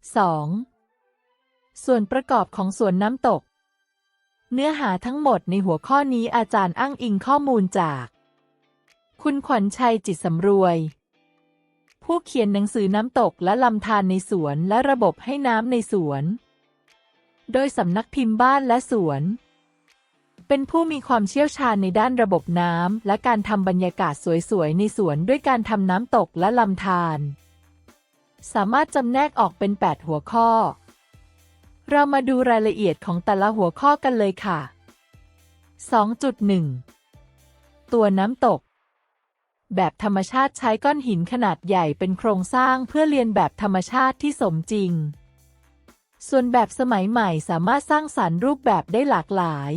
2. ส่วนประกอบของสวนน้ำตก เนื้อหาทั้งหมดในหัวข้อนี้อาจารย์อ้างอิงข้อมูลจาก คุณขวัญชัยจิตสำรวย ผู้เขียนหนังสือน้ำตกและลำธารในสวนและระบบให้น้ำในสวน โดยสำนักพิมพ์บ้านและสวน เป็นผู้มีความเชี่ยวชาญในด้านระบบน้ำและการทำบรรยากาศสวยๆในสวนด้วยการทำน้ำตกและลำธาร สามารถจำแนกออกเป็น 8 หัวข้อ เรามาดูรายละเอียดของแต่ละหัวข้อกันเลยค่ะ 2.1 ตัวน้ำตก แบบธรรมชาติใช้ก้อนหินขนาดใหญ่เป็นโครงสร้างเพื่อเรียนแบบธรรมชาติที่สมจริง ส่วนแบบสมัยใหม่สามารถสร้างสรรค์รูปแบบได้หลากหลาย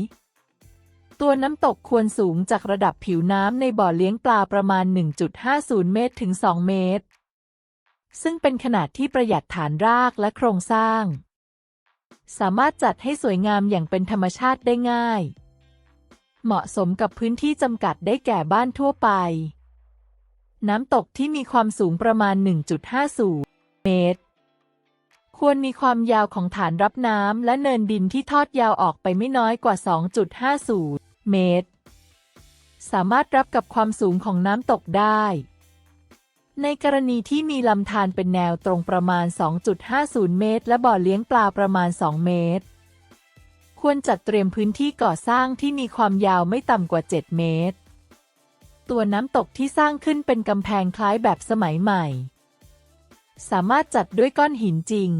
ตัวน้ำตกควรสูงจากระดับผิวน้ำในบ่อเลี้ยงปลาประมาณ 1.50 เมตรถึง 2 เมตร ซึ่งเป็นขนาดที่ประหยัดฐานรากและโครงสร้าง สามารถจัดให้สวยงามอย่างเป็นธรรมชาติได้ง่าย เหมาะสมกับพื้นที่จำกัดได้แก่บ้านทั่วไป น้ำตกที่มีความสูงประมาณ 1.50 เมตร ควรมีความยาวของฐานรับน้ำและเนินดินที่ทอดยาวออกไปไม่น้อยกว่า 2.50 เมตร สามารถรับกับความสูงของน้ำตกได้ ในกรณีที่มีลำธารเป็นแนวตรงประมาณ 2.50 เมตร และบ่อเลี้ยงปลาประมาณ 2 เมตร ควรจัดเตรียมพื้นที่ก่อสร้างที่มีความยาวไม่ต่ำกว่า 7 เมตร ตัวน้ำตกที่สร้างขึ้นเป็นกำแพงคล้ายแบบสมัยใหม่ สามารถจัดด้วยก้อนหินจริง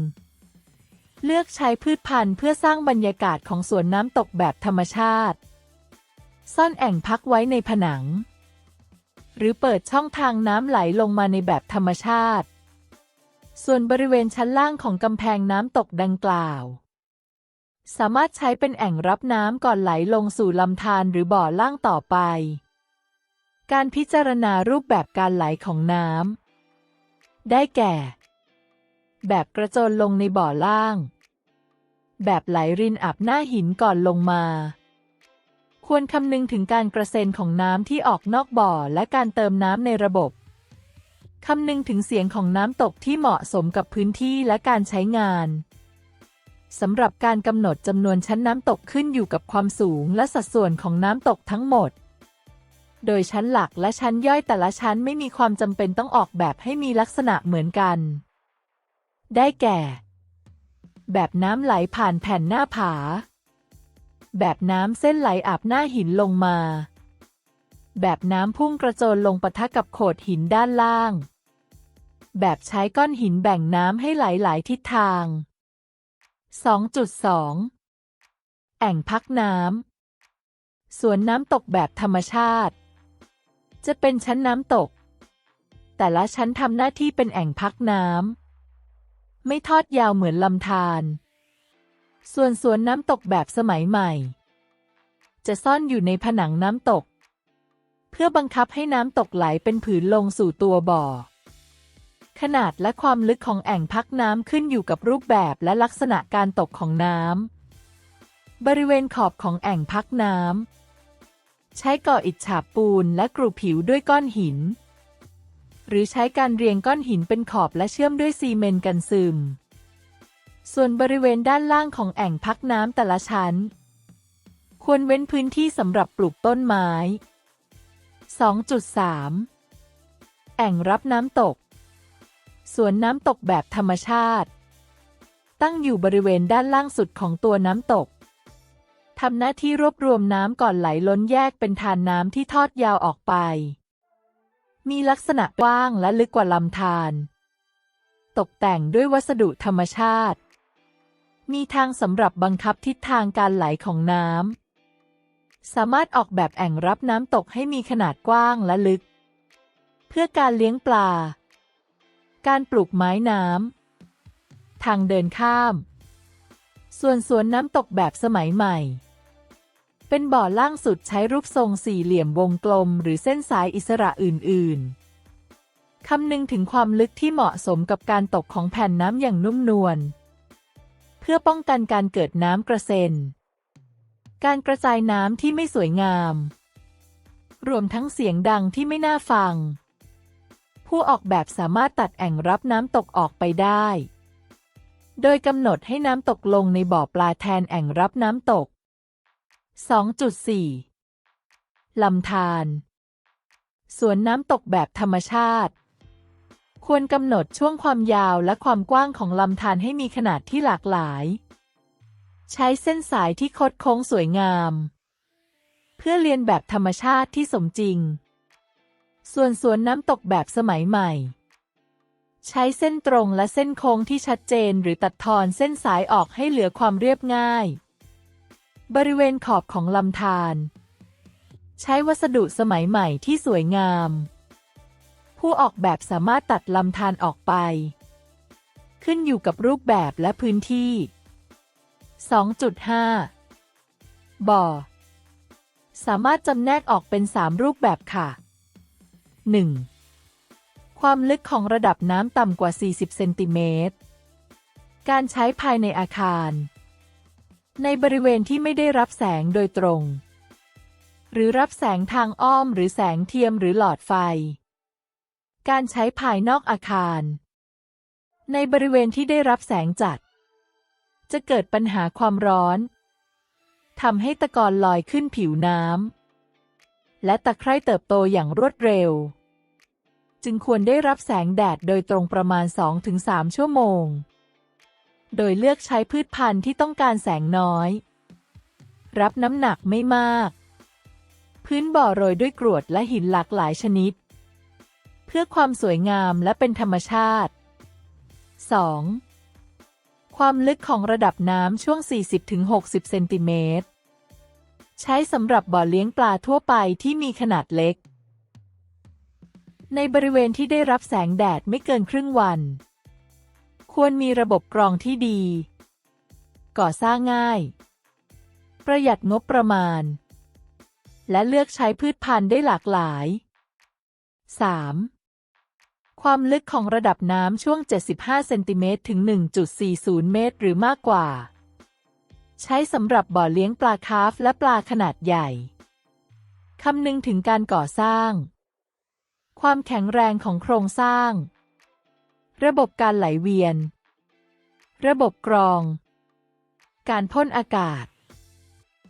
เลือกใช้พืชพันธุ์เพื่อสร้างบรรยากาศของสวนน้ำตกแบบธรรมชาติ ซ่อนแอ่งพักไว้ในผนัง หรือเปิดช่องทางน้ำไหลลงมาในแบบธรรมชาติ ส่วนบริเวณชั้นล่างของกำแพงน้ำตกดังกล่าว สามารถใช้เป็นแอ่งรับน้ำก่อนไหลลงสู่ลำธารหรือบ่อล่างต่อไป การพิจารณารูปแบบการไหลของน้ำได้แก่ แบบกระโจนลงในบ่อล่าง แบบไหลรินอับหน้าหินก่อนลงมา ควรคำนึงถึงการกระเซ็นของน้ำที่ออกนอกบ่อและการเติมน้ำในระบบ คำนึงถึงเสียงของน้ำตกที่เหมาะสมกับพื้นที่และการใช้งานสำหรับการกำหนดจำนวนชั้นน้ำตกขึ้นอยู่กับความสูงและสัดส่วนของน้ำตกทั้งหมด โดยชั้นหลักและชั้นย่อยแต่ละชั้นไม่มีความจำเป็นต้องออกแบบให้มีลักษณะเหมือนกัน ได้แก่ แบบน้ำไหลผ่านแผ่นหน้าผา แบบน้ำเส้นไหลอาบหน้าหินลงมา แบบน้ำพุ่งกระโจนลงปะทะกับโขดหินด้านล่าง แบบใช้ก้อนหินแบ่งน้ำให้ไหลหลายทิศทาง 2.2 แอ่งพักน้ำ สวนน้ำตกแบบธรรมชาติ จะเป็นชั้นน้ำตก แต่ละชั้นทำหน้าที่เป็นแอ่งพักน้ำ ไม่ทอดยาวเหมือนลำธาร ส่วนสวนน้ำตกแบบสมัยใหม่ จะซ่อนอยู่ในผนังน้ำตก เพื่อบังคับให้น้ำตกไหลเป็นผืนลงสู่ตัวบ่อ ขนาดและความลึกของแอ่งพักน้ำขึ้นอยู่กับรูปแบบและลักษณะการตกของน้ำบริเวณขอบของแอ่งพักน้ำใช้ก่ออิฐฉาบปูนและกรูผิวด้วยก้อนหิน หรือใช้การเรียงก้อนหินเป็นขอบและเชื่อมด้วยซีเมนต์กันซึม ส่วนบริเวณด้านล่างของแอ่งพักน้ำแต่ละชั้น ควรเว้นพื้นที่สำหรับปลูกต้นไม้ 2.3 แอ่งรับน้ำตก สวนน้ำตกแบบธรรมชาติ ตั้งอยู่บริเวณด้านล่างสุดของตัวน้ำตกทำหน้าที่รวบรวมน้ำก่อนไหลล้นแยกเป็นทานน้ำที่ทอดยาวออกไป มีลักษณะกว้างและลึกกว่าลำธาร ตกแต่งด้วยวัสดุธรรมชาติ มีทางสำหรับบังคับทิศทางการไหลของน้ำ สามารถออกแบบแอ่งรับน้ำตกให้มีขนาดกว้างและลึก เพื่อการเลี้ยงปลา การปลูกไม้น้ำ ทางเดินข้าม ส่วนสวนน้ำตกแบบสมัยใหม่ เป็นบ่อล่างสุดใช้รูปทรงสี่เหลี่ยมวงกลม หรือเส้นสายอิสระอื่น ๆ คำนึงถึงความลึกที่เหมาะสมกับการตกของแผ่นน้ำอย่างนุ่มนวล เพื่อป้องกันการเกิดน้ำกระเซ็น การกระจายน้ำที่ไม่สวยงาม รวมทั้งเสียงดังที่ไม่น่าฟัง ผู้ออกแบบสามารถตัดแอ่งรับน้ำตกออกไปได้ โดยกำหนดให้น้ำตกลงในบ่อปลาแทนแอ่งรับน้ำตก 2.4 ลำธารสวนน้ำตกแบบธรรมชาติ ควรกำหนดช่วงความยาวและความกว้างของลำธารให้มีขนาดที่หลากหลาย ใช้เส้นสายที่คดโค้งสวยงาม เพื่อเรียนแบบธรรมชาติที่สมจริง ส่วนสวนน้ำตกแบบสมัยใหม่ ใช้เส้นตรงและเส้นโค้งที่ชัดเจนหรือตัดทอนเส้นสายออกให้เหลือความเรียบง่าย บริเวณขอบของลำธารใช้วัสดุสมัยใหม่ที่สวยงาม ผู้ออกแบบสามารถตัดลำธารออกไป ขึ้นอยู่กับรูปแบบและพื้นที่ 2.5 บ่อ สามารถจำแนกออกเป็น 3 รูปแบบค่ะ 1. ความลึกของระดับน้ำต่ำกว่า 40 เซนติเมตร การใช้ภายในอาคาร ในบริเวณที่ไม่ได้รับแสงโดยตรง หรือรับแสงทางอ้อมหรือแสงเทียมหรือหลอดไฟ การใช้ภายนอกอาคาร ในบริเวณที่ได้รับแสงจัด จะเกิดปัญหาความร้อนทำให้ตะกอนลอยขึ้นผิวน้ำและตะไคร่เติบโตอย่างรวดเร็ว จึงควรได้รับแสงแดดโดยตรงประมาณ 2-3 ชั่วโมง โดยเลือกใช้พืชพันธุ์ที่ต้องการแสงน้อย รับน้ำหนักไม่มาก พื้นบ่อโรยด้วยกรวดและหินหลากหลายชนิด พื่อความสวยงามและเป็นธรรมชาติ 2. ความลึกของระดับน้ำช่วง 40-60 เซนติเมตร ใช้สำหรับบ่อเลี้ยงปลาทั่วไปที่มีขนาดเล็ก ในบริเวณที่ได้รับแสงแดดไม่เกินครึ่งวัน ควรมีระบบกรองที่ดี ก่อสร้างง่าย ประหยัดงบประมาณ และเลือกใช้พืชพันธุ์ได้หลากหลาย 3. ความลึกของระดับน้ำช่วง 75 เซนติเมตรถึง 1.40 เมตรหรือมากกว่า ใช้สำหรับบ่อเลี้ยงปลาคาร์ฟและปลาขนาดใหญ่ คำนึงถึงการก่อสร้าง ความแข็งแรงของโครงสร้าง ระบบการไหลเวียน ระบบกรอง การพ่นอากาศ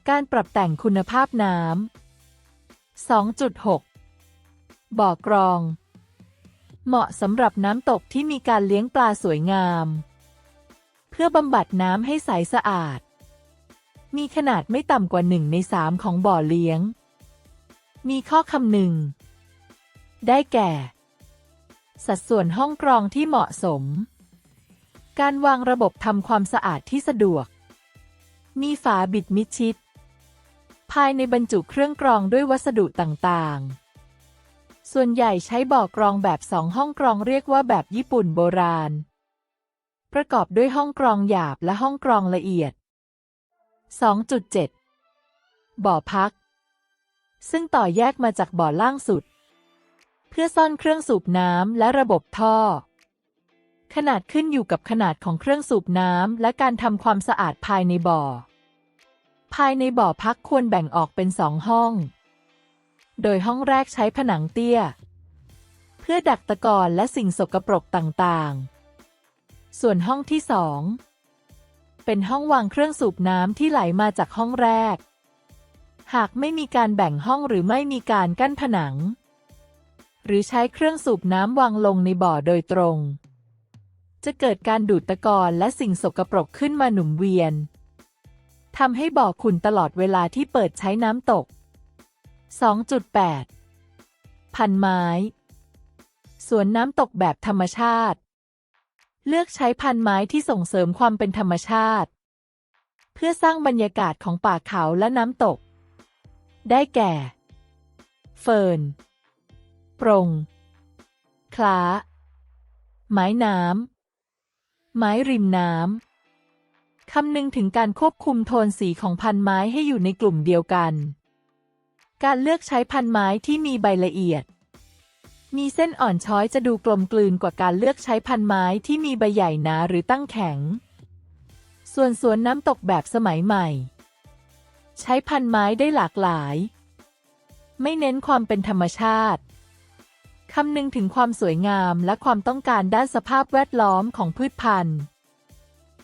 การปรับแต่งคุณภาพน้ำ2.6 บ่อกรอง เหมาะสำหรับน้ำตกที่มีการเลี้ยงปลาสวยงาม เพื่อบำบัดน้ำให้ใสสะอาด มีขนาดไม่ต่ำกว่าหนึ่งในสามของบ่อเลี้ยง มีข้อคำหนึ่ง ได้แก่ สัดส่วนห้องกรองที่เหมาะสม การวางระบบทำความสะอาดที่สะดวก มีฝาบิดมิดชิด ภายในบรรจุเครื่องกรองด้วยวัสดุต่างๆ ส่วนใหญ่ใช้บ่อกรองแบบสองห้องกรองเรียกว่าแบบญี่ปุ่นโบราณ ประกอบด้วยห้องกรองหยาบและห้องกรองละเอียด 2.7 บ่อพัก ซึ่งต่อแยกมาจากบ่อล่างสุด เพื่อซ่อนเครื่องสูบน้ำและระบบท่อ ขนาดขึ้นอยู่กับขนาดของเครื่องสูบน้ำและการทำความสะอาดภายในบ่อ ภายในบ่อพักควรแบ่งออกเป็นสองห้อง โดยห้องแรกใช้ผนังเตี้ย เพื่อดักตะกอนและสิ่งสกปรกต่างๆ ส่วนห้องที่สองเป็นห้องวางเครื่องสูบน้ำที่ไหลมาจากห้องแรก หากไม่มีการแบ่งห้องหรือไม่มีการกั้นผนัง หรือใช้เครื่องสูบน้ำวางลงในบ่อโดยตรง จะเกิดการดูดตะกอนและสิ่งสกปรกขึ้นมาหนุนเวียนทำให้บ่อขุ่นตลอดเวลาที่เปิดใช้น้ำตก 2.8 พันไม้ สวนน้ำตกแบบธรรมชาติ เลือกใช้พันไม้ที่ส่งเสริมความเป็นธรรมชาติ เพื่อสร้างบรรยากาศของป่าเขาและน้ำตก ได้แก่ เฟิร์นปรงคล้า ไม้น้ำ ไม้ริมน้ำ คำนึงถึงการควบคุมโทนสีของพันไม้ให้อยู่ในกลุ่มเดียวกัน การเลือกใช้พันไม้ที่มีใบละเอียด มีเส้นอ่อนช้อยจะดูกลมกลืนกว่าการเลือกใช้พันไม้ที่มีใบใหญ่หนาหรือตั้งแข็ง ส่วนสวนน้ำตกแบบสมัยใหม่ ใช้พันไม้ได้หลากหลาย ไม่เน้นความเป็นธรรมชาติคำนึงถึงความสวยงามและความต้องการด้านสภาพแวดล้อมของพืชพันธุ์